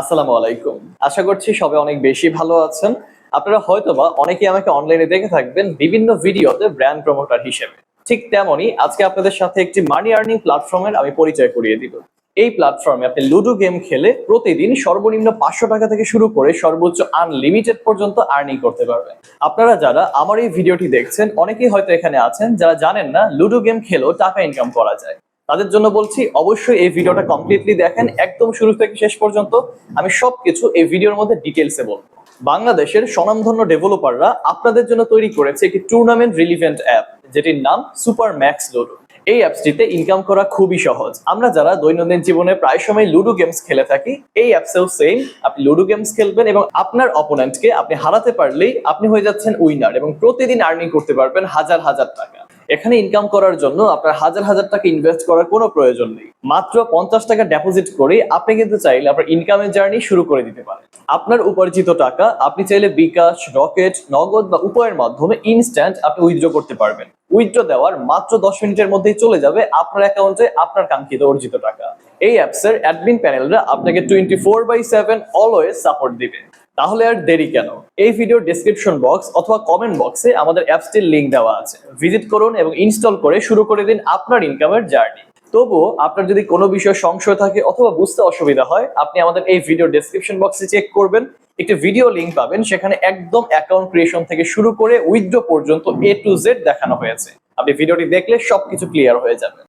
আসসালামু আলাইকুম। আশা করছি সবাই অনেক বেশি ভালো আছেন। আপনারা হয়তোবা অনেকেই আমাকে অনলাইনে দেখে থাকবেন বিভিন্ন ভিডিওতে ব্র্যান্ড প্রমোটার হিসেবে। ঠিক তেমনই আজকে আপনাদের সাথে একটি মানি আর্নিং প্ল্যাটফর্মের আমি পরিচয় করিয়ে দিব। এই প্ল্যাটফর্মে আপনি লুডো গেম খেলে প্রতিদিন সর্বনিম্ন পাঁচশো টাকা থেকে শুরু করে সর্বোচ্চ আনলিমিটেড পর্যন্ত আর্নিং করতে পারবেন। আপনারা যারা আমার এই ভিডিওটি দেখছেন, অনেকেই হয়তো এখানে আছেন, যারা জানেন না লুডো গেম খেলেও টাকা ইনকাম করা যায়। তাদের জন্য বলছি, অবশ্যই এই ভিডিওটা কমপ্লিটলি দেখেন। একদম শুরু থেকে শেষ পর্যন্ত আমি সবকিছু এই ভিডিওর মধ্যে ডিটেলসে বলব। বাংলাদেশের স্বনামধন্য ডেভেলপাররা আপনাদের জন্য তৈরি করেছে একটি টুর্নামেন্ট রিলিভেন্ট অ্যাপ যেটির নাম সুপার ম্যাক্স লুডো এই অ্যাপসটিতে ইনকাম করা খুবই সহজ। আমরা যারা দৈনন্দিন জীবনে প্রায় সময় লুডো গেমস খেলে থাকি, এই অ্যাপসেও সেম আপনি লুডো গেমস খেলবেন এবং আপনার অপোনেন্টকে আপনি হারাতে পারলেই আপনি হয়ে যাচ্ছেন উইনার এবং প্রতিদিন আর্নিং করতে পারবেন হাজার হাজার টাকা। এখানে ইনকাম করার জন্য আপনার হাজার হাজার টাকা ইনভেস্ট করার কোনো প্রয়োজন নেই। মাত্র পঞ্চাশ টাকা ডিপোজিট করে আপনি কিন্তু চাইলে আপনার ইনকামের জার্নি শুরু করে দিতে পারেন। আপনার উপার্জিত টাকা আপনি চাইলে বিকাশ, রকেট, নগদ বা উপায়ের মাধ্যমে ইনস্ট্যান্ট আপনি উইথড্র করতে পারবেন। উইথড্র দেওয়ার মাত্র দশ মিনিটের মধ্যেই চলে যাবে আপনার অ্যাকাউন্টে আপনার কাঙ্ক্ষিত অর্জিত টাকা। এই অ্যাপসের অ্যাডমিন প্যানেলরা আপনাকে twenty four by seven always support দিবে। তাহলে আর দেরি কেন? এই ভিডিওর ডেসক্রিপশন বক্স অথবা কমেন্ট বক্সে আমাদের অ্যাপসটির লিংক দেওয়া আছে। ভিজিট করুন এবং ইনস্টল করে শুরু করে দিন আপনার ইনকামের জার্নি তবুও আপনার যদি কোনো বিষয়ে সংশয় থাকে অথবা বুঝতে অসুবিধা হয়, আপনি আমাদের এই ভিডিও ডেসক্রিপশন বক্সে চেক করবেন। একটি ভিডিও লিংক পাবেন, সেখানে একদম অ্যাকাউন্ট ক্রিয়েশন থেকে শুরু করে উইথড্র পর্যন্ত এ টু জেড দেখানো হয়েছে। আপনি ভিডিওটি দেখলে সবকিছু ক্লিয়ার হয়ে যাবে।